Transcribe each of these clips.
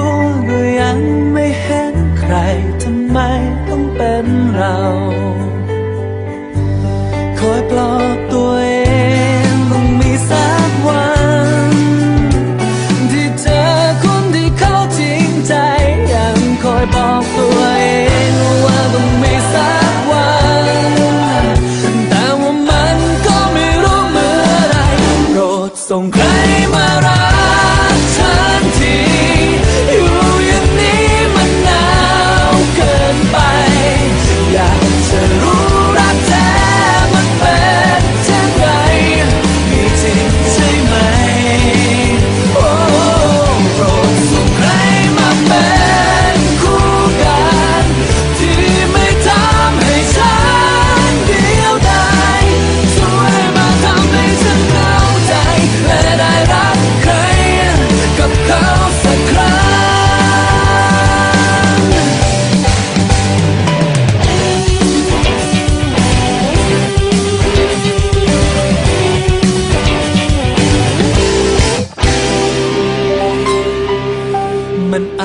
ก็ ยังไม่เห็นใครทำไมต้องเป็นเรา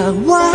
มัน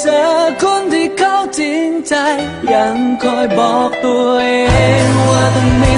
เจอคนที่เขาจริงใจ ยังคอยบอกตัวเองว่าต้องมี